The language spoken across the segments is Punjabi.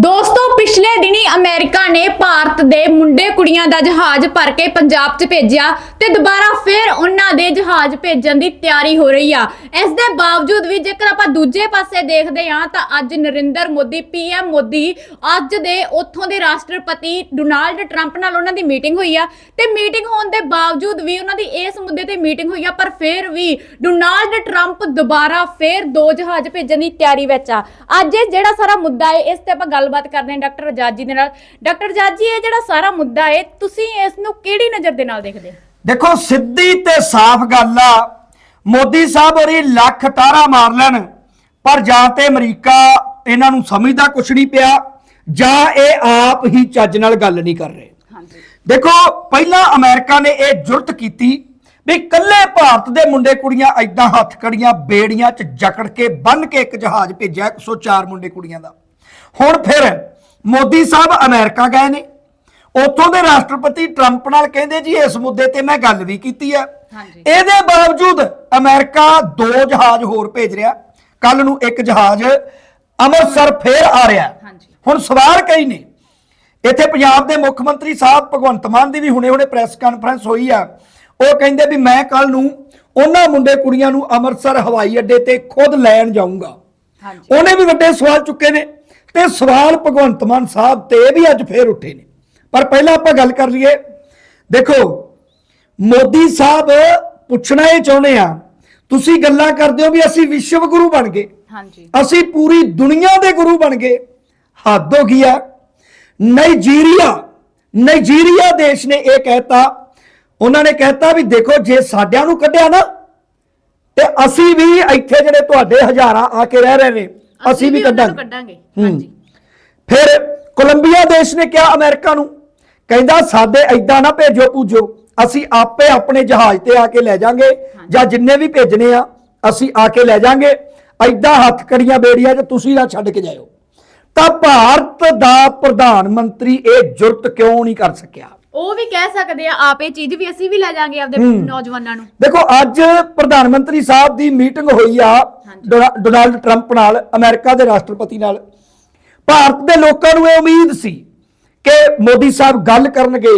ਦੋਸਤੋ ਪਿਛਲੇ ਦਿਨ ਅਮਰੀਕਾ ਨੇ ਭਾਰਤ ਦੇ ਮੁੰਡੇ ਕੁੜੀਆਂ ਦਾ ਜਹਾਜ਼ ਭਰ ਕੇ ਪੰਜਾਬ 'ਚ ਭੇਜਿਆ ਤੇ ਦੁਬਾਰਾ ਫਿਰ ਉਹਨਾਂ ਦੇ ਜਹਾਜ਼ ਭੇਜਣ ਦੀ ਤਿਆਰੀ ਹੋ ਰਹੀ ਆ। ਇਸ ਦੇ ਬਾਵਜੂਦ ਵੀ ਜੇਕਰ ਆਪਾਂ ਦੂਜੇ ਪਾਸੇ ਦੇਖਦੇ ਹਾਂ ਤਾਂ ਅੱਜ ਨਰਿੰਦਰ ਮੋਦੀ ਪੀਐਮ ਮੋਦੀ ਅੱਜ ਦੇ ਉੱਥੋਂ ਦੇ ਰਾਸ਼ਟਰਪਤੀ ਡੋਨਾਲਡ ਟਰੰਪ ਨਾਲ ਉਹਨਾਂ ਦੀ ਮੀਟਿੰਗ ਹੋਈ ਆ ਤੇ ਮੀਟਿੰਗ ਹੋਣ ਦੇ ਬਾਵਜੂਦ ਵੀ ਉਹਨਾਂ ਦੀ ਇਸ ਮੁੱਦੇ ਤੇ ਮੀਟਿੰਗ ਹੋਈ ਆ, ਪਰ ਫਿਰ ਵੀ ਡੋਨਾਲਡ ਟਰੰਪ ਦੁਬਾਰਾ ਫਿਰ ਦੋ ਜਹਾਜ਼ ਭੇਜਣ ਦੀ ਤਿਆਰੀ ਵਿੱਚ ਆ। ਅੱਜ ਇਹ ਜਿਹੜਾ ਸਾਰਾ ਮੁੱਦਾ ਹੈ, ਇਸ ਤੇ ਆਪਾਂ ਗੱਲਬਾਤ ਕਰਦੇ ਹਾਂ ਡਾਕਟਰ ਆਜ਼ਾਦ ਜੀ ਦੇ ਨਾਲ। ਡਾਕਟਰ ਆਜ਼ਾਦ ਜੀ ਇਹ ਜਿਹੜਾ ਸਾਰਾ ਮੁੱਦਾ ਹੈ ਤੁਸੀਂ ਇਸ ਨੂੰ ਕਿਹੜੀ ਨਜ਼ਰ ਦੇ ਨਾਲ ਦੇਖਦੇ ਹੋ? ਦੇਖੋ ਸਿੱਧੀ ਤੇ ਸਾਫ਼ ਗੱਲ ਆ। ਮੋਦੀ ਸਾਹਿਬ ਹੋਰੀ ਲੱਖ ਟਾਰਾ ਮਾਰ ਲੈਣ ਪਰ ਜਾਂ ਤੇ ਅਮਰੀਕਾ ਇਹਨਾਂ ਨੂੰ ਸਮਝਦਾ ਕੁਛ ਨਹੀਂ ਪਿਆ ਜਾਂ ਇਹ ਆਪ ਹੀ ਚੱਜ ਨਾਲ ਗੱਲ ਨਹੀਂ ਕਰ ਰਹੇ। ਹਾਂਜੀ। ਦੇਖੋ ਪਹਿਲਾਂ ਅਮਰੀਕਾ ਨੇ ਇਹ ਜੁਰਤ ਕੀਤੀ ਵੀ ਕੱਲੇ ਭਾਰਤ ਦੇ ਮੁੰਡੇ ਕੁੜੀਆਂ ਐਦਾਂ ਹੱਥ ਕੜੀਆਂ ਬੇੜੀਆਂ 'ਚ ਜਕੜ ਕੇ ਬੰਨ ਕੇ ਇੱਕ ਜਹਾਜ਼ ਭੇਜਿਆ 104 ਮੁੰਡੇ ਕੁੜੀਆਂ ਦਾ। ਹੁਣ ਫਿਰ ਮੋਦੀ ਸਾਹਿਬ ਅਮਰੀਕਾ ਗਏ ਨੇ। ਉੱਥੋਂ ਦੇ ਰਾਸ਼ਟਰਪਤੀ ਟਰੰਪ ਨਾਲ ਕਹਿੰਦੇ ਜੀ ਇਸ ਮੁੱਦੇ ਤੇ ਮੈਂ ਗੱਲ ਵੀ ਕੀਤੀ ਹਾਂਜੀ। ਇਹਦੇ ਬਾਵਜੂਦ ਅਮਰੀਕਾ ਦੋ ਜਹਾਜ਼ ਹੋਰ ਭੇਜ ਰਿਹਾ। ਕੱਲ ਨੂੰ ਇੱਕ ਜਹਾਜ਼ ਅੰਮ੍ਰਿਤਸਰ ਫੇਰ ਆ ਰਿਹਾ। ਹੁਣ ਸਵਾਲ ਕਈ ਨੇ। ਇੱਥੇ ਪੰਜਾਬ ਦੇ ਮੁੱਖ ਮੰਤਰੀ ਸਾਹਿਬ ਭਗਵੰਤ ਮਾਨ ਦੀ ਵੀ ਹੁਣੇ-ਹੁਣੇ ਪ੍ਰੈਸ ਕਾਨਫਰੰਸ ਹੋਈ ਆ। ਉਹ ਕਹਿੰਦੇ ਵੀ ਮੈਂ ਕੱਲ ਨੂੰ ਉਹਨਾਂ ਮੁੰਡੇ ਕੁੜੀਆਂ ਨੂੰ ਅੰਮ੍ਰਿਤਸਰ ਹਵਾਈ ਅੱਡੇ ਤੇ ਖੁਦ ਲੈਣ ਜਾਊਂਗਾ। ਉਹਨੇ ਵੀ ਵੱਡੇ ਸਵਾਲ ਚੁੱਕੇ ਨੇ। ਤੇ ਸਵਾਲ ਭਗਵੰਤ ਮਾਨ ਸਾਹਿਬ ਤੇ ਵੀ ਅੱਜ ਫੇਰ ਉੱਠੇ ਨੇ। ਪਰ ਪਹਿਲਾਂ ਆਪਾਂ ਗੱਲ ਕਰ ਲਈਏ। ਦੇਖੋ ਮੋਦੀ ਸਾਹਿਬ ਪੁੱਛਣਾ ਇਹ ਚਾਹੁੰਦੇ ਆ ਤੁਸੀਂ ਗੱਲਾਂ ਕਰਦੇ ਹੋ ਵੀ ਅਸੀਂ ਵਿਸ਼ਵ ਗੁਰੂ ਬਣ ਗਏ। ਹਾਂਜੀ। ਅਸੀਂ ਪੂਰੀ ਦੁਨੀਆ ਦੇ ਗੁਰੂ ਬਣ ਗਏ। ਹੱਦ ਹੋ ਗਈ ਆ। ਨਾਈਜੀਰੀਆ ਨਾਈਜੀਰੀਆ ਦੇਸ਼ ਨੇ ਇਹ ਕਹਿਤਾ। ਉਹਨਾਂ ਨੇ ਕਹਿਤਾ ਵੀ ਦੇਖੋ ਜੇ ਸਾਡਿਆਂ ਨੂੰ ਕੱਢਿਆ ਨਾ ਤੇ ਅਸੀਂ ਵੀ ਇੱਥੇ ਜਿਹੜੇ ਤੁਹਾਡੇ ਹਜ਼ਾਰਾਂ ਆ ਕੇ ਰਹਿ ਰਹੇ ਨੇ ਅਸੀਂ ਵੀ ਉਹਨਾਂ ਨੂੰ ਕੱਢਾਂਗੇ। ਕੱਢਾਂਗੇ। ਹਾਂਜੀ। ਫਿਰ ਕੋਲੰਬੀਆ ਦੇਸ਼ ਨੇ ਕਿਹਾ ਅਮਰੀਕਾ ਨੂੰ ਕਹਿੰਦਾ ਸਾਡੇ ਐਦਾਂ ਨਾ ਭੇਜੋ ਪੂਜੋ। ਅਸੀਂ ਆਪੇ ਆਪਣੇ ਜਹਾਜ਼ ਤੇ ਆ ਕੇ ਲੈ ਜਾਾਂਗੇ ਜਾਂ ਜਿੰਨੇ ਵੀ ਭੇਜਣੇ ਆ ਅਸੀਂ ਆ ਕੇ ਲੈ ਜਾਾਂਗੇ। ਐਦਾਂ ਹੱਥ ਕੜੀਆਂ ਬੇੜੀਆਂ 'ਚ ਤੁਸੀਂ ਨਾ ਛੱਡ ਕੇ ਜਾਇਓ। ਤਾਂ ਭਾਰਤ ਦਾ ਪ੍ਰਧਾਨ ਮੰਤਰੀ ਇਹ ਜੁਰਤ ਕਿਉਂ ਨਹੀਂ ਕਰ ਸਕਿਆ? ਉਹ ਵੀ ਕਹਿ ਸਕਦੇ ਆ ਆਪ ਚੀਜ਼ ਵੀ ਅਸੀਂ ਵੀ ਲੈ ਜਾਾਂਗੇ ਆਪਦੇ ਨੌਜਵਾਨਾਂ ਨੂੰ। ਦੇਖੋ ਅੱਜ ਪ੍ਰਧਾਨ ਮੰਤਰੀ ਸਾਹਿਬ ਦੀ ਮੀਟਿੰਗ ਹੋਈ ਆ ਡੋਨਾ- ਡੋਨਾਲਡ ਟਰੰਪ ਨਾਲ ਅਮਰੀਕਾ ਦੇ ਰਾਸ਼ਟਰਪਤੀ ਨਾਲ। ਭਾਰਤ ਦੇ ਲੋਕਾਂ ਨੂੰ ਇਹ ਉਮੀਦ ਸੀ ਕਿ ਮੋਦੀ ਸਾਹਿਬ ਗੱਲ ਕਰਨਗੇ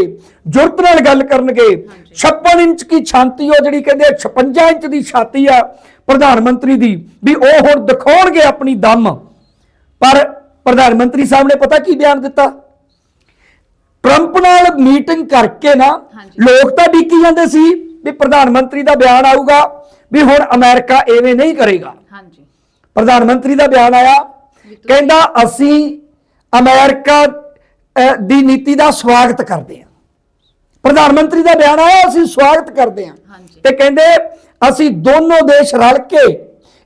ਜੁਰਤ ਨਾਲ ਗੱਲ ਕਰਨਗੇ। 56 ਇੰਚ ਦੀ ਛਾਤੀ ਉਹ ਜਿਹੜੀ ਕਹਿੰਦੇ ਆ 56 ਇੰਚ ਦੀ ਛਾਤੀ ਆ ਪ੍ਰਧਾਨ ਮੰਤਰੀ ਦੀ ਵੀ ਉਹ ਹੁਣ ਦਿਖਾਉਣਗੇ ਆਪਣੀ ਦਮ। ਪਰ ਪ੍ਰਧਾਨ ਮੰਤਰੀ ਸਾਹਿਬ ਨੇ ਪਤਾ ਕੀ ਬਿਆਨ ਦਿੱਤਾ? ਟਰੰਪ ਨਾਲ ਮੀਟਿੰਗ ਕਰਕੇ ਨਾ। ਲੋਕ ਤਾਂ ਡਿੱਕੀ ਜਾਂਦੇ ਸੀ ਵੀ ਪ੍ਰਧਾਨ ਮੰਤਰੀ ਦਾ ਬਿਆਨ ਆਊਗਾ ਵੀ ਹੁਣ ਅਮਰੀਕਾ ਐਵੇਂ ਨਹੀਂ ਕਰੇਗਾ। ਹਾਂਜੀ। ਪ੍ਰਧਾਨ ਮੰਤਰੀ ਦਾ ਬਿਆਨ ਆਇਆ ਕਹਿੰਦਾ ਅਸੀਂ ਅਮਰੀਕਾ ਦੀ ਨੀਤੀ ਦਾ ਸਵਾਗਤ ਕਰਦੇ ਹਾਂ। ਪ੍ਰਧਾਨ ਮੰਤਰੀ ਦਾ ਬਿਆਨ ਆਇਆ ਅਸੀਂ ਸਵਾਗਤ ਕਰਦੇ ਹਾਂ। ਤੇ ਕਹਿੰਦੇ ਅਸੀਂ ਦੋਨੋਂ ਦੇਸ਼ ਰਲ ਕੇ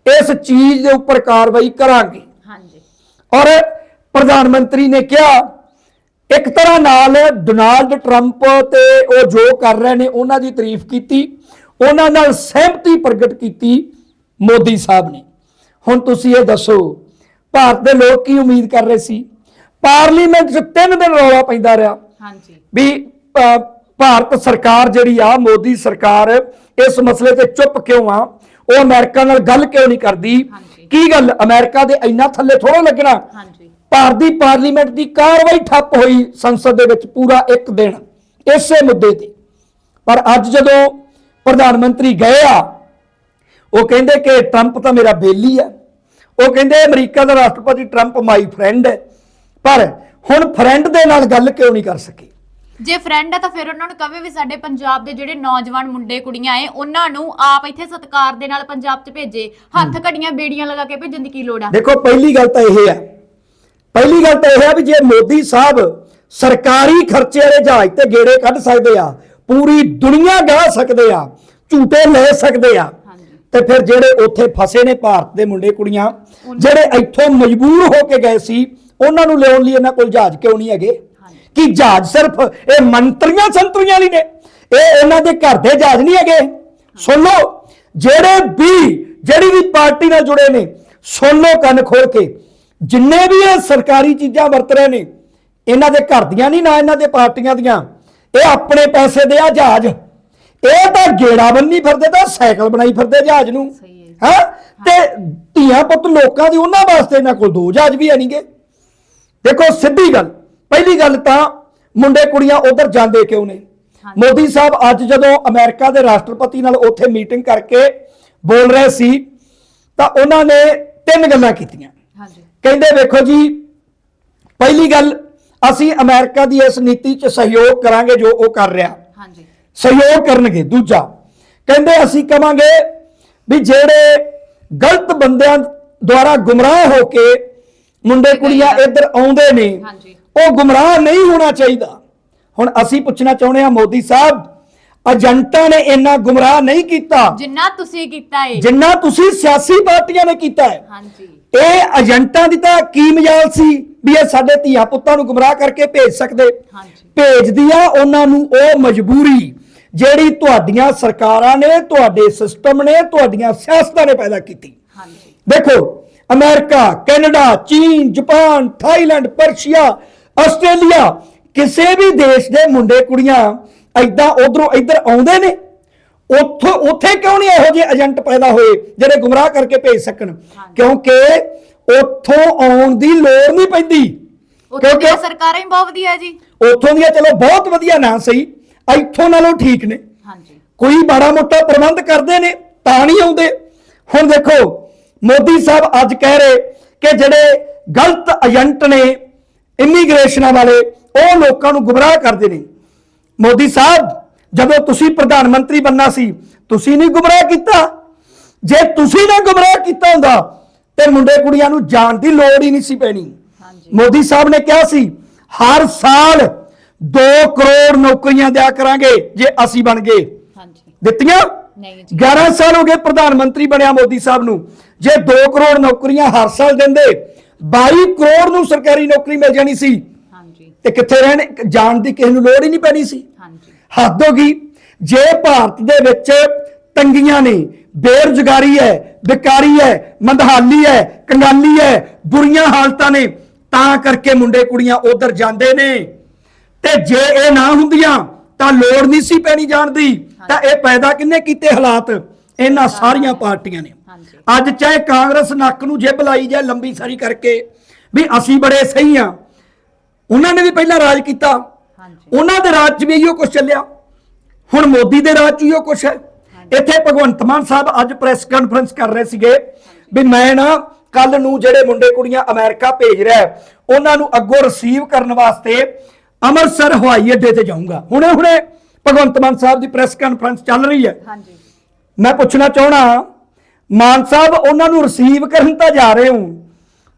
ਇਸ ਚੀਜ਼ ਦੇ ਉੱਪਰ ਕਾਰਵਾਈ ਕਰਾਂਗੇ। ਹਾਂਜੀ। ਔਰ ਪ੍ਰਧਾਨ ਮੰਤਰੀ ਨੇ ਕਿਹਾ ਇੱਕ ਤਰ੍ਹਾਂ ਨਾਲ ਡੋਨਾਲਡ ਟਰੰਪ ਤੇ ਉਹ ਜੋ ਕਰ ਰਹੇ ਨੇ ਉਹਨਾਂ ਦੀ ਤਾਰੀਫ ਕੀਤੀ ਉਹਨਾਂ ਨਾਲ ਸਹਿਮਤੀ ਪ੍ਰਗਟ ਕੀਤੀ ਮੋਦੀ ਸਾਹਿਬ ਨੇ। ਹੁਣ ਤੁਸੀਂ ਇਹ ਦੱਸੋ ਭਾਰਤ ਦੇ ਲੋਕ ਕੀ ਉਮੀਦ ਕਰ ਰਹੇ ਸੀ? ਪਾਰਲੀਮੈਂਟ 'ਚ ਤਿੰਨ ਦਿਨ ਰੌਲਾ ਪੈਂਦਾ ਰਿਹਾ। ਹਾਂਜੀ। ਵੀ ਭਾਰਤ ਸਰਕਾਰ ਜਿਹੜੀ ਆ ਮੋਦੀ ਸਰਕਾਰ ਇਸ ਮਸਲੇ ਤੇ ਚੁੱਪ ਕਿਉਂ ਆ? ਉਹ ਅਮਰੀਕਾ ਨਾਲ ਗੱਲ ਕਿਉਂ ਨਹੀਂ ਕਰਦੀ। ਕੀ ਗੱਲ? ਅਮਰੀਕਾ ਦੇ ਇੰਨਾ ਥੱਲੇ ਥੋੜਾ ਲੱਗਣਾ? ਭਾਰਤ ਦੀ ਪਾਰਲੀਮੈਂਟ ਦੀ ਕਾਰਵਾਈ ਠੱਪ ਹੋਈ ਸੰਸਦ ਦੇ ਵਿੱਚ ਪੂਰਾ ਇੱਕ ਦਿਨ ਇਸੇ ਮੁੱਦੇ ਤੇ। ਪਰ ਅੱਜ ਜਦੋਂ ਪ੍ਰਧਾਨ ਮੰਤਰੀ ਗਏ ਆ ਉਹ ਕਹਿੰਦੇ ਕਿ ਟਰੰਪ ਤਾਂ ਮੇਰਾ ਬੇਲੀ ਆ। ਉਹ ਕਹਿੰਦੇ ਅਮਰੀਕਾ ਦਾ ਰਾਸ਼ਟਰਪਤੀ ਟਰੰਪ ਮਾਈ ਫਰੈਂਡ ਹੈ। ਪਰ ਹੁਣ ਫਰੈਂਡ ਦੇ ਨਾਲ ਗੱਲ ਕਿਉਂ ਨਹੀਂ ਕਰ ਸਕੇ? ਜੇ ਫਰੈਂਡ ਆ ਤਾਂ ਫਿਰ ਉਹਨਾਂ ਨੂੰ ਕਵੇ ਵੀ ਸਾਡੇ ਪੰਜਾਬ ਦੇ ਜਿਹੜੇ ਨੌਜਵਾਨ ਮੁੰਡੇ ਕੁੜੀਆਂ ਏ ਉਹਨਾਂ ਨੂੰ ਆਪ ਇੱਥੇ ਸਤਿਕਾਰ ਦੇ ਨਾਲ ਪੰਜਾਬ 'ਚ ਭੇਜੇ। ਹੱਥ ਘੜੀਆਂ ਬੇੜੀਆਂ ਲਗਾ ਕੇ ਭੇਜਣ ਦੀ ਕੀ ਲੋੜ ਆ? ਦੇਖੋ ਪਹਿਲੀ ਗੱਲ ਤਾਂ ਇਹ ਹੈ ਪਹਿਲੀ ਗੱਲ ਤਾਂ ਇਹ ਹੈ ਵੀ ਜੇ ਮੋਦੀ ਸਾਹਿਬ ਸਰਕਾਰੀ ਖਰਚੇ ਵਾਲੇ ਜਹਾਜ਼ ਤੇ ਗੇੜੇ ਕੱਢ ਸਕਦੇ ਆ ਪੂਰੀ ਦੁਨੀਆ ਗਾ ਸਕਦੇ ਆ ਝੂਟੇ ਲੈ ਸਕਦੇ ਆ ਤੇ ਫਿਰ ਜਿਹੜੇ ਉੱਥੇ ਫਸੇ ਨੇ ਭਾਰਤ ਦੇ ਮੁੰਡੇ ਕੁੜੀਆਂ ਜਿਹੜੇ ਇੱਥੋਂ ਮਜਬੂਰ ਹੋ ਕੇ ਗਏ ਸੀ ਉਹਨਾਂ ਨੂੰ ਲਿਆਉਣ ਲਈ ਇਹਨਾਂ ਕੋਲ ਜਹਾਜ਼ ਕਿਉਂ ਨਹੀਂ ਹੈਗੇ। ਕਿ ਜਹਾਜ਼ ਸਿਰਫ ਇਹ ਮੰਤਰੀਆਂ ਸੰਤਰੀਆਂ ਲਈ ਨੇ? ਇਹ ਇਹਨਾਂ ਦੇ ਘਰ ਦੇ ਜਹਾਜ਼ ਨਹੀਂ ਹੈਗੇ? ਸੁਣ ਲਓ ਜਿਹੜੇ ਵੀ ਜਿਹੜੀ ਵੀ ਪਾਰਟੀ ਨਾਲ ਜੁੜੇ ਨੇ ਸੁਣ ਲਓ ਕੰਨ ਖੋਲ ਕੇ ਜਿੰਨੇ ਵੀ ਇਹ ਸਰਕਾਰੀ ਚੀਜ਼ਾਂ ਵਰਤ ਰਹੇ ਨੇ ਇਹਨਾਂ ਦੇ ਘਰ ਦੀਆਂ ਨਹੀਂ ਨਾ ਇਹਨਾਂ ਦੇ ਪਾਰਟੀਆਂ ਦੀਆਂ। ਇਹ ਆਪਣੇ ਪੈਸੇ ਦੇ ਆ ਜਹਾਜ਼। ਇਹ ਤਾਂ ਗੇੜਾ ਬੰਨੀ ਫਿਰਦੇ ਤਾਂ ਸਾਈਕਲ ਬਣਾਈ ਫਿਰਦੇ ਜਹਾਜ਼ ਨੂੰ। ਹੈ। ਤੇ ਧੀਆਂ ਪੁੱਤ ਲੋਕਾਂ ਦੀ ਉਹਨਾਂ ਵਾਸਤੇ ਇਹਨਾਂ ਕੋਲ ਦੋ ਜਹਾਜ਼ ਵੀ ਨਹੀਂਗੇ ਦੇਖੋ ਸਿੱਧੀ ਗੱਲ। ਪਹਿਲੀ ਗੱਲ ਤਾਂ ਮੁੰਡੇ ਕੁੜੀਆਂ ਉਧਰ ਜਾਂਦੇ ਕਿਉਂ ਨੇ। ਮੋਦੀ ਸਾਹਿਬ ਅੱਜ ਜਦੋਂ ਅਮਰੀਕਾ ਦੇ ਰਾਸ਼ਟਰਪਤੀ ਨਾਲ ਉੱਥੇ ਮੀਟਿੰਗ ਕਰਕੇ ਬੋਲ ਰਹੇ ਸੀ ਤਾਂ ਉਹਨਾਂ ਨੇ ਤਿੰਨ ਗੱਲਾਂ ਕੀਤੀਆਂ। ਕਹਿੰਦੇ ਵੇਖੋ ਜੀ ਪਹਿਲੀ ਗੱਲ ਅਸੀਂ ਅਮਰੀਕਾ ਦੀ ਇਸ ਨੀਤੀ 'ਚ ਸਹਿਯੋਗ ਕਰਾਂਗੇ ਜੋ ਉਹ ਕਰ ਰਿਹਾ। ਹਾਂਜੀ। ਸਹਿਯੋਗ ਕਰਨਗੇ ਦੂਜਾ ਕਹਿੰਦੇ ਅਸੀਂ ਕਵਾਂਗੇ ਵੀ ਜਿਹੜੇ ਗਲਤ ਬੰਦਿਆਂ ਦੁਆਰਾ ਗੁੰਮਰਾਹ ਹੋ ਕੇ ਮੁੰਡੇ ਕੁੜੀਆਂ ਇੱਧਰ ਆਉਂਦੇ ਨੇ ਹਾਂਜੀ। ਉਹ ਗੁੰਮਰਾਹ ਨਹੀਂ ਹੋਣਾ ਚਾਹੀਦਾ। ਹੁਣ ਅਸੀਂ ਪੁੱਛਣਾ ਚਾਹੁੰਦੇ ਹਾਂ ਮੋਦੀ ਸਾਹਿਬ ਏਜੰਟਾਂ ਨੇ ਇੰਨਾ ਗੁੰਮਰਾਹ ਨਹੀਂ ਕੀਤਾ। ਜਿੰਨਾ ਤੁਸੀਂ ਕੀਤਾ ਏ। ਜਿੰਨਾ ਤੁਸੀਂ ਸਿਆਸੀ ਪਾਰਟੀਆਂ ਨੇ ਕੀਤਾ ਹੈ ਹਾਂਜੀ। ਇਹ ਏਜੰਟਾਂ ਦੀ ਤਾਂ ਕੀ ਮਜਾਲ ਸੀ ਵੀ ਇਹ ਸਾਡੇ ਧੀਆ ਪੁੱਤਾਂ ਨੂੰ ਗੁੰਮਰਾਹ ਕਰਕੇ ਭੇਜ ਸਕਦੇ। ਹਾਂਜੀ। ਭੇਜਦੀ ਆ ਉਹਨਾਂ ਨੂੰ ਉਹ ਮਜਬੂਰੀ ਜਿਹੜੀ ਤੁਹਾਡੀਆਂ ਸਰਕਾਰਾਂ ਨੇ ਤੁਹਾਡੇ ਸਿਸਟਮ ਨੇ ਤੁਹਾਡੀਆਂ ਸਿਆਸਤਾਂ ਨੇ ਪੈਦਾ ਕੀਤੀ। ਹਾਂਜੀ। ਦੇਖੋ ਅਮਰੀਕਾ ਕੈਨੇਡਾ ਚੀਨ ਜਾਪਾਨ ਥਾਈਲੈਂਡ ਪਰਸ਼ੀਆ ਆਸਟ੍ਰੇਲੀਆ ਕਿਸੇ ਵੀ ਦੇਸ਼ ਦੇ ਮੁੰਡੇ ਕੁੜੀਆਂ ਐਦਾਂ ਉਧਰੋਂ ਇੱਧਰ ਆਉਂਦੇ ਨੇ। ਉੱਥੋਂ ਉੱਥੇ ਕਿਉਂ ਨਹੀਂ ਇਹੋ ਜਿਹੇ ਏਜੰਟ ਪੈਦਾ ਹੋਏ ਜਿਹੜੇ ਗੁੰਮਰਾਹ ਕਰਕੇ ਭੇਜ ਸਕਣ? ਕਿਉਂਕਿ ਉੱਥੋਂ ਆਉਣ ਦੀ ਲੋੜ ਨਹੀਂ ਪੈਂਦੀ। ਦੀਆਂ ਸਰਕਾਰਾਂ ਹੀ ਬਹੁਤ ਵਧੀਆ ਜੀ। ਉੱਥੋਂ ਦੀਆਂ ਚਲੋ ਬਹੁਤ ਵਧੀਆ ਨਾ ਸਹੀ ਇੱਥੋਂ ਨਾਲੋਂ ਠੀਕ ਨੇ। ਹਾਂਜੀ। ਕੋਈ ਮਾੜਾ ਮੋਟਾ ਪ੍ਰਬੰਧ ਕਰਦੇ ਨੇ ਤਾਂ ਨਹੀਂ ਆਉਂਦੇ। ਹੁਣ ਦੇਖੋ ਮੋਦੀ ਸਾਹਿਬ ਅੱਜ ਕਹਿ ਰਹੇ ਕਿ ਜਿਹੜੇ ਗਲਤ ਏਜੰਟ ਨੇ ਇਮੀਗ੍ਰੇਸ਼ਨਾਂ ਵਾਲੇ ਉਹ ਲੋਕਾਂ ਨੂੰ ਗੁੰਮਰਾਹ ਕਰਦੇ ਨੇ। ਮੋਦੀ ਸਾਹਿਬ ਜਦੋਂ ਤੁਸੀਂ ਪ੍ਰਧਾਨ ਮੰਤਰੀ ਬੰਨਾ ਸੀ ਤੁਸੀਂ ਨਹੀਂ ਗੁੰਮਰਾਹ ਕੀਤਾ। ਜੇ ਤੁਸੀਂ ਨਾ ਗੁੰਮਰਾਹ ਕੀਤਾ ਹੁੰਦਾ ਤੇ ਮੁੰਡੇ ਕੁੜੀਆਂ ਨੂੰ ਜਾਣ ਦੀ ਲੋੜ ਹੀ ਨਹੀਂ ਸੀ ਪੈਣੀ। ਮੋਦੀ ਸਾਹਿਬ ਨੇ ਕਿਹਾ ਸੀ ਹਰ ਸਾਲ 2 ਕਰੋੜ ਨੌਕਰੀਆਂ ਦਿਆ ਕਰਾਂਗੇ ਜੇ ਅਸੀਂ ਬਣ ਗਏ। ਹਾਂਜੀ। ਦਿੱਤੀਆਂ? ਨਹੀਂ ਜੀ। 11 ਸਾਲ ਹੋ ਗਏ ਪ੍ਰਧਾਨ ਮੰਤਰੀ ਬਣਿਆ ਮੋਦੀ ਸਾਹਿਬ ਨੂੰ। ਜੇ 2 ਕਰੋੜ ਨੌਕਰੀਆਂ ਹਰ ਸਾਲ ਦਿੰਦੇ 22 ਕਰੋੜ ਨੂੰ ਸਰਕਾਰੀ ਨੌਕਰੀ ਮਿਲ ਜਾਣੀ ਸੀ। ਤੇ ਕਿੱਥੇ ਰਹਿਣ ਜਾਣ ਦੀ ਕਿਸੇ ਨੂੰ ਲੋੜ ਹੀ ਨਹੀਂ ਪੈਣੀ ਸੀ। ਹਾਂਜੀ। ਹੱਦ ਹੋ ਗਈ ਜੇ ਭਾਰਤ ਦੇ ਵਿੱਚ ਤੰਗੀਆਂ ਨੇ ਬੇਰੁਜ਼ਗਾਰੀ ਹੈ ਬੇਕਾਰੀ ਹੈ ਮੰਦਹਾਲੀ ਹੈ ਕੰਗਾਲੀ ਹੈ ਬੁਰੀਆਂ ਹਾਲਤਾਂ ਨੇ ਤਾਂ ਕਰਕੇ ਮੁੰਡੇ ਕੁੜੀਆਂ ਉਧਰ ਜਾਂਦੇ ਨੇ। ਤੇ ਜੇ ਇਹ ਨਾ ਹੁੰਦੀਆਂ ਤਾਂ ਲੋੜ ਨਹੀਂ ਸੀ ਪੈਣੀ ਜਾਣ ਦੀ। ਤਾਂ ਇਹ ਪੈਦਾ ਕਿੰਨੇ ਕੀਤੇ ਹਾਲਾਤ? ਇਹਨਾਂ ਸਾਰੀਆਂ ਪਾਰਟੀਆਂ ਨੇ। ਅੱਜ ਚਾਹੇ ਕਾਂਗਰਸ ਨੱਕ ਨੂੰ ਜਿੱਬ ਲਾਈ ਜਾਏ ਲੰਬੀ ਸਾਰੀ ਕਰਕੇ ਵੀ ਅਸੀਂ ਬੜੇ ਸਹੀ ਆ ਉਹਨਾਂ ਨੇ ਵੀ ਪਹਿਲਾਂ ਰਾਜ ਕੀਤਾ। ਹਾਂਜੀ। ਉਹਨਾਂ ਦੇ ਰਾਜ 'ਚ ਵੀ ਇਹੋ ਕੁਝ ਚੱਲਿਆ। ਹੁਣ ਮੋਦੀ ਦੇ ਰਾਜ 'ਚ ਇਹੋ ਕੁਝ ਹੈ। ਇੱਥੇ ਭਗਵੰਤ ਮਾਨ ਸਾਹਿਬ ਅੱਜ ਪ੍ਰੈਸ ਕਾਨਫਰੰਸ ਕਰ ਰਹੇ ਸੀਗੇ ਵੀ ਮੈਂ ਨਾ ਕੱਲ ਨੂੰ ਜਿਹੜੇ ਮੁੰਡੇ ਕੁੜੀਆਂ ਅਮਰੀਕਾ ਭੇਜ ਰਿਹਾ ਉਹਨਾਂ ਨੂੰ ਅੱਗੋਂ ਰਿਸੀਵ ਕਰਨ ਵਾਸਤੇ ਅੰਮ੍ਰਿਤਸਰ ਹਵਾਈ ਅੱਡੇ ਤੇ ਜਾਊਂਗਾ। ਹੁਣੇ ਹੁਣੇ ਭਗਵੰਤ ਮਾਨ ਸਾਹਿਬ ਦੀ ਪ੍ਰੈਸ ਕਾਨਫਰੰਸ ਚੱਲ ਰਹੀ ਹੈ। ਹਾਂਜੀ। ਮੈਂ ਪੁੱਛਣਾ ਚਾਹਣਾ ਮਾਨ ਸਾਹਿਬ ਉਹਨਾਂ ਨੂੰ ਰਿਸੀਵ ਕਰਨ ਤਾਂ ਜਾ ਰਹੇ ਹੋ।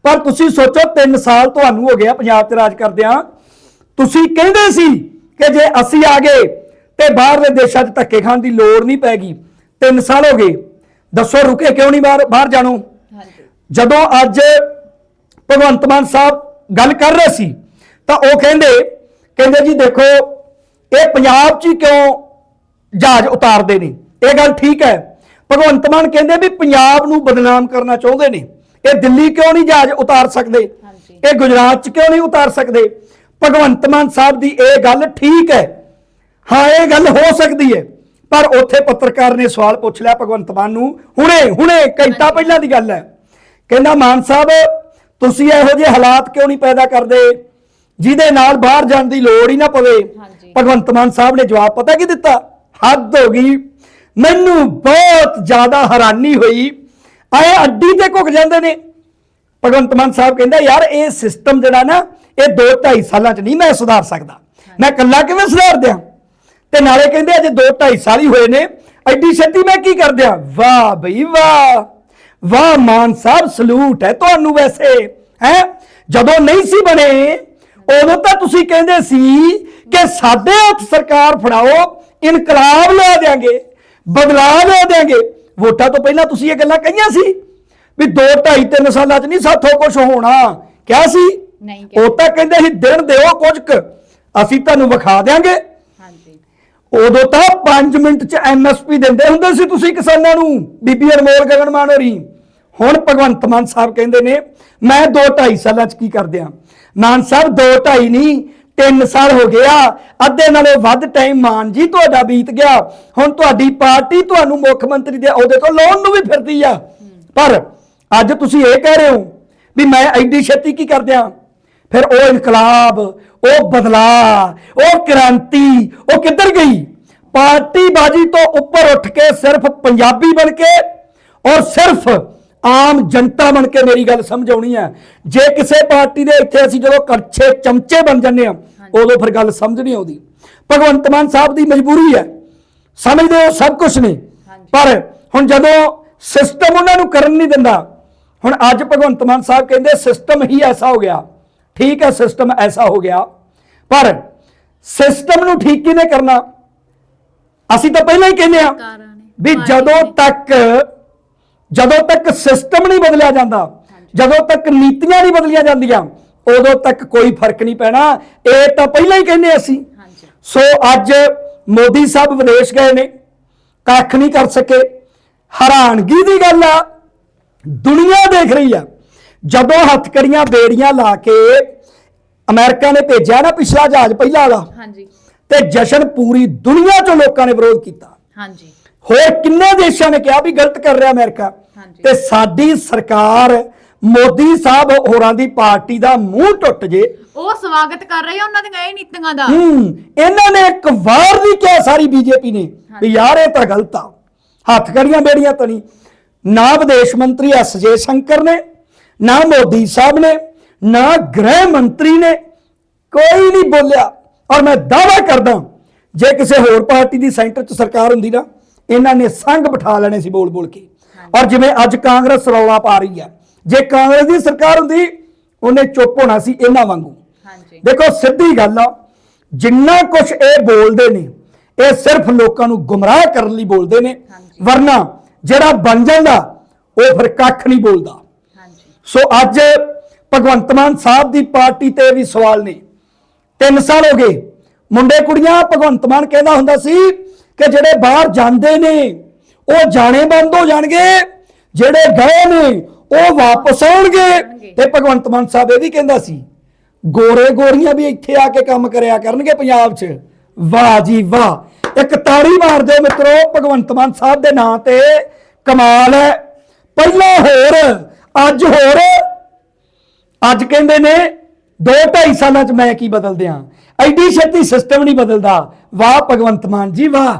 ਪਰ ਤੁਸੀਂ ਸੋਚੋ 3 ਸਾਲ ਤੁਹਾਨੂੰ ਹੋ ਗਿਆ ਪੰਜਾਬ ਤੇ ਰਾਜ ਕਰਦਿਆਂ। ਤੁਸੀਂ ਕਹਿੰਦੇ ਸੀ ਕਿ ਜੇ ਅਸੀਂ ਆ ਗਏ ਤੇ ਬਾਹਰਲੇ ਦੇਸ਼ਾਂ 'ਚ ਧੱਕੇ ਖਾਣ ਦੀ ਲੋੜ ਨਹੀਂ ਪੈਗੀ 3 ਸਾਲ ਹੋ ਗਏ। ਦੱਸੋ ਰੁਕੇ ਕਿਉਂ ਨਹੀਂ ਬਾਹਰ ਬਾਹਰ ਜਾਣੋ? ਜਦੋਂ ਅੱਜ ਭਗਵੰਤ ਮਾਨ ਸਾਹਿਬ ਗੱਲ ਕਰ ਰਹੇ ਸੀ ਤਾਂ ਉਹ ਕਹਿੰਦੇ ਕਹਿੰਦੇ ਜੀ ਦੇਖੋ ਇਹ ਪੰਜਾਬ 'ਚ ਹੀ ਕਿਉਂ ਜਹਾਜ਼ ਉਤਾਰਦੇ ਨੇ? ਇਹ ਗੱਲ ਠੀਕ ਹੈ। ਭਗਵੰਤ ਮਾਨ ਕਹਿੰਦੇ ਵੀ ਪੰਜਾਬ ਨੂੰ ਬਦਨਾਮ ਕਰਨਾ ਚਾਹੁੰਦੇ ਨੇ। ਇਹ ਦਿੱਲੀ ਕਿਉਂ ਨਹੀਂ ਜਹਾਜ਼ ਉਤਾਰ ਸਕਦੇ। ਇਹ ਗੁਜਰਾਤ 'ਚ ਕਿਉਂ ਨਹੀਂ ਉਤਾਰ ਸਕਦੇ? ਭਗਵੰਤ ਮਾਨ ਸਾਹਿਬ ਦੀ ਇਹ ਗੱਲ ਠੀਕ ਹੈ। ਹਾਂ ਇਹ ਗੱਲ ਹੋ ਸਕਦੀ ਹੈ। ਪਰ ਉੱਥੇ ਪੱਤਰਕਾਰ ਨੇ ਸਵਾਲ ਪੁੱਛ ਲਿਆ ਭਗਵੰਤ ਮਾਨ ਨੂੰ। ਹੁਣੇ ਹੁਣੇ ਘੰਟਾ ਪਹਿਲਾਂ ਦੀ ਗੱਲ ਹੈ। ਕਹਿੰਦਾ ਮਾਨ ਸਾਹਿਬ ਤੁਸੀਂ ਇਹੋ ਜਿਹੇ ਹਾਲਾਤ ਕਿਉਂ ਨਹੀਂ ਪੈਦਾ ਕਰਦੇ? ਜਿਹਦੇ ਨਾਲ ਬਾਹਰ ਜਾਣ ਦੀ ਲੋੜ ਹੀ ਨਾ ਪਵੇ। ਭਗਵੰਤ ਮਾਨ ਸਾਹਿਬ ਨੇ ਜਵਾਬ ਪਤਾ ਕੀ ਦਿੱਤਾ? ਹੱਦ ਹੋ ਗਈ। ਮੈਨੂੰ ਬਹੁਤ ਜ਼ਿਆਦਾ ਹੈਰਾਨੀ ਹੋਈ। ਆਏ ਅੱਡੀ ਤੇ ਘੁੱਕ ਜਾਂਦੇ ਨੇ। ਭਗਵੰਤ ਮਾਨ ਸਾਹਿਬ ਕਹਿੰਦਾ, ਯਾਰ, ਇਹ ਸਿਸਟਮ ਜਿਹੜਾ ਨਾ, ਇਹ 2 2.5 ਸਾਲਾਂ 'ਚ ਨਹੀਂ ਮੈਂ ਸੁਧਾਰ ਸਕਦਾ। ਮੈਂ ਇਕੱਲਾ ਕਿਵੇਂ ਸੁਧਾਰ ਦਿਆਂ? ਤੇ ਨਾਲੇ ਕਹਿੰਦੇ, ਅਜੇ 2 2.5 ਸਾਲ ਹੀ ਹੋਏ ਨੇ। ਐਡੀ ਛੇਤੀ ਮੈਂ ਕੀ ਕਰ ਦਿਆਂ? ਵਾਹ ਬਈ, ਵਾਹ। ਵਾਹ, ਮਾਨ ਸਾਹਿਬ, ਸਲੂਟ ਹੈ ਤੁਹਾਨੂੰ ਵੈਸੇ, ਹੈ? ਜਦੋਂ ਨਹੀਂ ਸੀ ਬਣੇ, ਉਦੋਂ ਤਾਂ ਤੁਸੀਂ ਕਹਿੰਦੇ ਸੀ ਕਿ ਸਾਡੇ ਹੱਥ ਸਰਕਾਰ ਫੜਾਓ, ਇਨਕਲਾਬ ਲਿਆ ਦਿਆਂਗੇ, ਬਦਲਾਅ ਲਿਆ ਦਿਆਂਗੇ। ਵੋਟਾਂ ਤੋਂ ਪਹਿਲਾਂ ਤੁਸੀਂ ਇਹ ਗੱਲਾਂ ਕਹੀਆਂ ਸੀ ਵੀ 2 2.5 3 ਸਾਲਾਂ 'ਚ ਨਹੀਂ ਸਾਥੋਂ ਕੁਝ ਹੋਣਾ। ਕਿਹਾ ਸੀ? ਨਹੀਂ ਕਿਹਾ। ਉਹ ਤਾਂ ਕਹਿੰਦੇ ਸੀ ਦਿਨ ਦਿਓ ਕੁਝ ਕੁ ਅਸੀਂ ਤੁਹਾਨੂੰ ਵਿਖਾ ਦਿਆਂਗੇ। ਹਾਂਜੀ। ਉਦੋਂ ਤਾਂ 5 ਮਿੰਟ 'ਚ ਐਮਐਸਪੀ ਦਿੰਦੇ ਹੁੰਦੇ ਸੀ ਤੁਸੀਂ ਕਿਸਾਨਾਂ ਨੂੰ ਬੀਬੀ ਅਨਮੋਲ ਗਗਨ ਮਾਨ ਹੋਰੀ। ਹੁਣ ਭਗਵੰਤ ਮਾਨ ਸਾਹਿਬ ਕਹਿੰਦੇ ਨੇ ਮੈਂ 2 2.5 ਸਾਲਾਂ 'ਚ ਕੀ ਕਰ ਦਿਆਂ? ਮਾਨ ਸਾਹਿਬ 2 2.5 ਨਹੀਂ 3 ਸਾਲ ਹੋ ਗਿਆ ਅੱਧੇ ਨਾਲੋਂ ਵੱਧ ਟਾਈਮ ਮਾਨ ਜੀ ਤੁਹਾਡਾ ਬੀਤ ਗਿਆ। ਹੁਣ ਤੁਹਾਡੀ ਪਾਰਟੀ ਤੁਹਾਨੂੰ ਮੁੱਖ ਮੰਤਰੀ ਦੇ ਅਹੁਦੇ ਤੋਂ ਲਾਉਣ ਨੂੰ ਵੀ ਫਿਰਦੀ ਆ। ਪਰ ਅੱਜ ਤੁਸੀਂ ਇਹ ਕਹਿ ਰਹੇ ਹੋ ਵੀ ਮੈਂ ਐਡੀ ਛੇਤੀ ਕੀ ਕਰ ਦਿਆਂ? ਫਿਰ ਉਹ ਇਨਕਲਾਬ, ਉਹ ਬਦਲਾਅ ਉਹ ਕ੍ਰਾਂਤੀ, ਉਹ ਕਿੱਧਰ ਗਈ? ਪਾਰਟੀ ਬਾਜੀ ਤੋਂ ਉੱਪਰ ਉੱਠ ਕੇ ਸਿਰਫ ਪੰਜਾਬੀ ਬਣ ਕੇ ਔਰ ਸਿਰਫ ਆਮ ਜਨਤਾ ਬਣ ਕੇ ਮੇਰੀ ਗੱਲ ਸਮਝਾਉਣੀ ਹੈ। ਜੇ ਕਿਸੇ ਪਾਰਟੀ ਦੇ ਇੱਥੇ ਅਸੀਂ ਜਦੋਂ ਕੜਛੇ ਚਮਚੇ ਬਣ ਜੰਨੇ ਆ ਉਦੋਂ ਫਿਰ ਗੱਲ ਸਮਝ ਨਹੀਂ ਆਉਂਦੀ। ਭਗਵੰਤ ਮਾਨ ਸਾਹਿਬ ਦੀ ਮਜਬੂਰੀ ਹੈ। ਸਮਝਦੇ ਹੋ ਸਭ ਕੁਝ ਨੇ। ਪਰ ਹੁਣ ਜਦੋਂ ਸਿਸਟਮ ਉਹਨਾਂ ਨੂੰ ਕਰਨ ਨਹੀਂ ਦਿੰਦਾ ਹੁਣ ਅੱਜ ਭਗਵੰਤ ਮਾਨ ਸਾਹਿਬ ਕਹਿੰਦੇ ਸਿਸਟਮ ਹੀ ਐਸਾ ਹੋ ਗਿਆ। ਠੀਕ ਹੈ ਸਿਸਟਮ ਐਸਾ ਹੋ ਗਿਆ। ਪਰ ਸਿਸਟਮ ਨੂੰ ਠੀਕ ਕਿਹਨੇ ਕਰਨਾ? ਅਸੀਂ ਤਾਂ ਪਹਿਲਾਂ ਹੀ ਕਹਿੰਦੇ ਆ ਵੀ ਜਦੋਂ। ਤੱਕ ਜਦੋਂ ਤੱਕ ਸਿਸਟਮ ਨਹੀਂ ਬਦਲਿਆ ਜਾਂਦਾ ਜਦੋਂ ਤੱਕ ਨੀਤੀਆਂ ਨਹੀਂ ਬਦਲੀਆਂ ਜਾਂਦੀਆਂ ਉਦੋਂ ਤੱਕ ਕੋਈ ਫ਼ਰਕ ਨਹੀਂ ਪੈਣਾ। ਇਹ ਤਾਂ ਪਹਿਲਾਂ ਹੀ ਕਹਿੰਦੇ ਅਸੀਂ। ਸੋ ਅੱਜ ਮੋਦੀ ਸਾਹਿਬ ਵਿਦੇਸ਼ ਗਏ ਨੇ ਕੱਖ ਨਹੀਂ ਕਰ ਸਕੇ। ਹੈਰਾਨਗੀ ਦੀ ਗੱਲ ਆ ਦੁਨੀਆ ਦੇਖ ਰਹੀ ਆ। ਜਦੋਂ ਹੱਥਕੜੀਆਂ ਬੇੜੀਆਂ ਲਾ ਕੇ ਅਮਰੀਕਾ ਨੇ ਭੇਜਿਆ ਨਾ ਪਿਛਲਾ ਜਹਾਜ਼ ਪਹਿਲਾ ਵਾਲਾ ਹਾਂਜੀ। ਤੇ ਜਸ਼ਨ ਪੂਰੀ ਦੁਨੀਆ 'ਚੋਂ ਲੋਕਾਂ ਨੇ ਵਿਰੋਧ ਕੀਤਾ। ਹਾਂਜੀ। ਹੋਰ ਕਿੰਨੇ ਦੇਸ਼ਾਂ ਨੇ ਕਿਹਾ ਵੀ ਗਲਤ ਕਰ ਰਿਹਾ ਅਮਰੀਕਾ। ਤੇ ਸਾਡੀ ਸਰਕਾਰ ਮੋਦੀ ਸਾਹਿਬ ਹੋਰਾਂ ਦੀ ਪਾਰਟੀ ਦਾ ਮੂੰਹ ਟੁੱਟ ਜੇ। ਉਹ ਸਵਾਗਤ ਕਰ ਰਹੇ ਆ ਉਹਨਾਂ ਦੀਆਂ ਇਹ ਨੀਤੀਆਂ ਦਾ। ਹੂੰ ਇਹਨਾਂ ਨੇ ਇੱਕ ਵਾਰ ਨਹੀਂ ਕਿਹਾ ਸਾਰੀ ਬੀਜੇਪੀ ਨੇ ਵੀ ਯਾਰ ਇਹ ਤਾਂ ਗਲਤ ਆ। ਹੱਥ ਕੜੀਆਂ ਬੇੜੀਆਂ ਤਾਂ ਨਹੀਂ। ਨਾ ਵਿਦੇਸ਼ ਮੰਤਰੀ ਐਸ ਜੇ ਸ਼ੰਕਰ ਨੇ ਨਾ ਮੋਦੀ ਸਾਹਿਬ ਨੇ ਨਾ ਗ੍ਰਹਿ ਮੰਤਰੀ ਨੇ ਕੋਈ ਨਹੀਂ ਬੋਲਿਆ। ਔਰ ਮੈਂ ਦਾਅਵਾ ਕਰਦਾ ਜੇ ਕਿਸੇ ਹੋਰ ਪਾਰਟੀ ਦੀ ਸੈਂਟਰ 'ਚ ਸਰਕਾਰ ਹੁੰਦੀ ਨਾ ਇਹਨਾਂ ਨੇ ਸੰਗ ਬਿਠਾ ਲੈਣੇ ਸੀ ਬੋਲ ਬੋਲ ਕੇ। ਔਰ ਜਿਵੇਂ ਅੱਜ ਕਾਂਗਰਸ ਰੌਲਾ ਪਾ ਰਹੀ ਆ ਜੇ ਕਾਂਗਰਸ ਦੀ ਸਰਕਾਰ ਹੁੰਦੀ ਉਹਨੇ ਚੁੱਪ ਹੋਣਾ ਸੀ ਇਹਨਾਂ ਵਾਂਗੂ। ਹਾਂਜੀ। ਦੇਖੋ ਸਿੱਧੀ ਗੱਲ ਆ ਜਿੰਨਾ ਕੁਝ ਇਹ ਬੋਲਦੇ ਨੇ ਇਹ ਸਿਰਫ ਲੋਕਾਂ ਨੂੰ ਗੁੰਮਰਾਹ ਕਰਨ ਲਈ ਬੋਲਦੇ ਨੇ। ਵਰਨਾ ਜਿਹੜਾ ਬਣ ਜਾਂਦਾ ਉਹ ਫਿਰ ਕੱਖ ਨਹੀਂ ਬੋਲਦਾ। ਹਾਂਜੀ। ਸੋ ਅੱਜ ਭਗਵੰਤ ਮਾਨ ਸਾਹਿਬ ਦੀ ਪਾਰਟੀ ਤੇ ਵੀ ਸਵਾਲ ਨੇ। 3 ਸਾਲ ਹੋ ਗਏ ਮੁੰਡੇ ਕੁੜੀਆਂ ਭਗਵੰਤ ਮਾਨ ਕਹਿੰਦਾ ਹੁੰਦਾ ਸੀ ਕਿ ਜਿਹੜੇ ਬਾਹਰ ਜਾਂਦੇ ਨੇ ਉਹ ਜਾਣੇ ਬੰਦ ਹੋ ਜਾਣਗੇ ਜਿਹੜੇ ਗਏ ਨੇ ਉਹ ਵਾਪਸ ਆਉਣਗੇ। ਤੇ ਭਗਵੰਤ ਮਾਨ ਸਾਹਿਬ ਇਹ ਵੀ ਕਹਿੰਦਾ ਸੀ ਗੋਰੇ ਗੋਰੀਆਂ ਵੀ ਇੱਥੇ ਆ ਕੇ ਕੰਮ ਕਰਿਆ ਕਰਨਗੇ ਪੰਜਾਬ 'ਚ। ਵਾਹ ਜੀ ਵਾਹ। ਇੱਕ ਤਾੜੀ ਮਾਰ ਦਿਓ ਮਿੱਤਰੋ ਭਗਵੰਤ ਮਾਨ ਸਾਹਿਬ ਦੇ ਨਾਂ ਤੇ ਕਮਾਲ ਹੈ। ਪਹਿਲਾਂ ਹੋਰ ਅੱਜ ਹੋਰ। ਅੱਜ ਕਹਿੰਦੇ ਨੇ 2.5 ਸਾਲਾਂ 'ਚ ਮੈਂ ਕੀ ਬਦਲ ਦਿਆਂ ਐਡੀ ਛੇਤੀ ਸਿਸਟਮ ਨਹੀਂ ਬਦਲਦਾ। ਵਾਹ ਭਗਵੰਤ ਮਾਨ ਜੀ ਵਾਹ।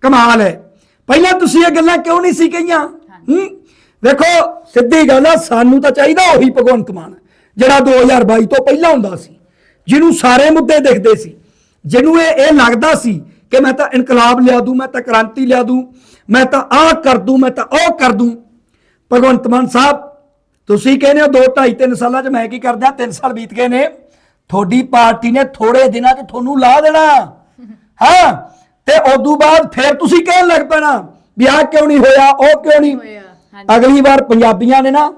ਕਮਾਲ ਹੈ। ਪਹਿਲਾਂ ਤੁਸੀਂ ਇਹ ਗੱਲਾਂ ਕਿਉਂ ਨਹੀਂ ਸੀ ਕਹੀਆਂ? ਹੂੰ? ਵੇਖੋ ਸਿੱਧੀ ਗੱਲ ਆ ਸਾਨੂੰ ਤਾਂ ਚਾਹੀਦਾ ਉਹੀ ਭਗਵੰਤ ਮਾਨ ਜਿਹੜਾ 2022 ਤੋਂ ਪਹਿਲਾਂ ਹੁੰਦਾ ਸੀ ਜਿਹਨੂੰ ਸਾਰੇ ਮੁੱਦੇ ਦਿਖਦੇ ਸੀ ਜਿਹਨੂੰ ਇਹ ਇਹ ਲੱਗਦਾ ਸੀ ਕਿ ਮੈਂ ਤਾਂ ਇਨਕਲਾਬ ਲਿਆ ਦੂੰ ਮੈਂ ਤਾਂ ਕ੍ਰਾਂਤੀ ਲਿਆ ਦੂੰ ਮੈਂ ਤਾਂ ਆਹ ਕਰ ਦੂੰ ਮੈਂ ਤਾਂ ਉਹ ਕਰ ਦੂੰ। ਭਗਵੰਤ ਮਾਨ ਸਾਹਿਬ ਤੁਸੀਂ ਕਹਿੰਦੇ ਹੋ 2 2.5 3 ਸਾਲਾਂ 'ਚ ਮੈਂ ਕੀ ਕਰਦਾ 3 ਸਾਲ ਬੀਤ ਗਏ ਨੇ ਤੁਹਾਡੀ ਪਾਰਟੀ ਨੇ ਥੋੜੇ ਦਿਨਾਂ 'ਚ ਤੁਹਾਨੂੰ ਲਾ ਦੇਣਾ। ਹਾਂ? ਤੇ ਉਦੋਂ ਬਾਅਦ ਫਿਰ ਤੁਸੀਂ ਕਹਿਣ ਲੱਗ ਪੈਣਾ ਵੀ ਆਹ ਕਿਉਂ ਨਹੀਂ ਹੋਇਆ ਉਹ ਕਿਉਂ ਨਹੀਂ? ਅਗਲੀ ਵਾਰ ਪੰਜਾਬੀਆਂ ਨੇ ਨਾ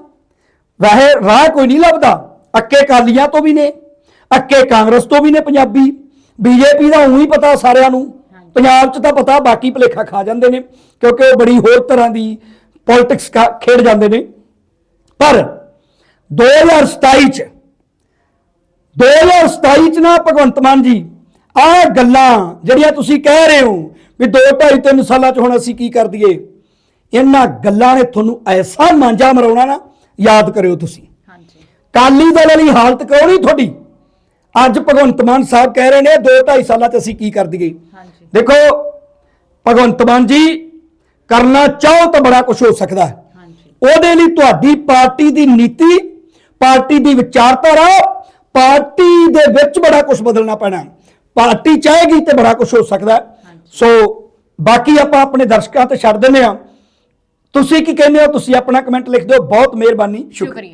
ਵੈਸੇ ਰਾਹ ਕੋਈ ਨਹੀਂ ਲੱਭਦਾ। ਅੱਕੇ ਕਾਲੀਆਂ ਤੋਂ ਵੀ ਨੇ ਅੱਕੇ ਕਾਂਗਰਸ ਤੋਂ ਵੀ ਨੇ ਪੰਜਾਬੀ। ਬੀਜੇਪੀ ਦਾ ਉਹੀ ਪਤਾ ਸਾਰਿਆਂ ਨੂੰ। ਪੰਜਾਬ 'ਚ ਤਾਂ ਪਤਾ ਬਾਕੀ ਭਲੇਖਾ ਖਾ ਜਾਂਦੇ ਨੇ ਕਿਉਂਕਿ ਉਹ ਬੜੀ ਹੋਰ ਤਰ੍ਹਾਂ ਦੀ ਪੋਲਿਟਿਕਸ ਖੇਡ ਜਾਂਦੇ ਨੇ। ਪਰ 2027 ਚ 2027 ਚ ਨਾ ਭਗਵੰਤ ਮਾਨ ਜੀ ਆਹ ਗੱਲਾਂ ਜਿਹੜੀਆਂ ਤੁਸੀਂ ਕਹਿ ਰਹੇ ਹੋ ਵੀ 2 2.5 3 ਸਾਲਾਂ ਚ ਹੁਣ ਅਸੀਂ ਕੀ ਕਰ ਦਈਏ ਇਹਨਾਂ ਗੱਲਾਂ ਨੇ ਤੁਹਾਨੂੰ ਐਸਾ ਮਾਂਜਾ ਮਰਾਉਣਾ ਨਾ ਯਾਦ ਕਰਿਓ ਤੁਸੀਂ। ਹਾਂਜੀ। ਕਾਲੀ ਦਲ ਵਾਲੀ ਹਾਲਤ ਕਰਾਉਣੀ ਤੁਹਾਡੀ? ਅੱਜ ਭਗਵੰਤ ਮਾਨ ਸਾਹਿਬ ਕਹਿ ਰਹੇ ਨੇ 2 2.5 ਸਾਲਾਂ ਚ ਅਸੀਂ ਕੀ ਕਰ ਦਈਏ। ਹਾਂਜੀ। ਦੇਖੋ ਭਗਵੰਤ ਮਾਨ ਜੀ ਕਰਨਾ ਚਾਹੋ ਤਾਂ ਬੜਾ ਕੁਝ ਹੋ ਸਕਦਾ ਹੈ। ਹਾਂਜੀ। ਉਹਦੇ ਲਈ ਤੁਹਾਡੀ ਪਾਰਟੀ ਦੀ ਨੀਤੀ ਪਾਰਟੀ ਦੀ ਵਿਚਾਰਧਾਰਾ ਪਾਰਟੀ ਦੇ ਵਿੱਚ ਬੜਾ ਕੁਝ ਬਦਲਣਾ ਪੈਣਾ। ਪਾਰਟੀ ਚਾਹੇਗੀ ਤੇ ਬੜਾ ਕੁਝ ਹੋ ਸਕਦਾ। ਸੋ ਬਾਕੀ ਆਪਾਂ ਆਪਣੇ ਦਰਸ਼ਕਾਂ ਤੇ ਛੱਡ ਦਿੰਦੇ ਆ ਤੁਸੀਂ ਕੀ ਕਹਿੰਦੇ ਹੋ? ਤੁਸੀਂ ਆਪਣਾ ਕਮੈਂਟ ਲਿਖ ਦਿਓ। ਬਹੁਤ ਮਿਹਰਬਾਨੀ। ਸ਼ੁਕਰੀਆ।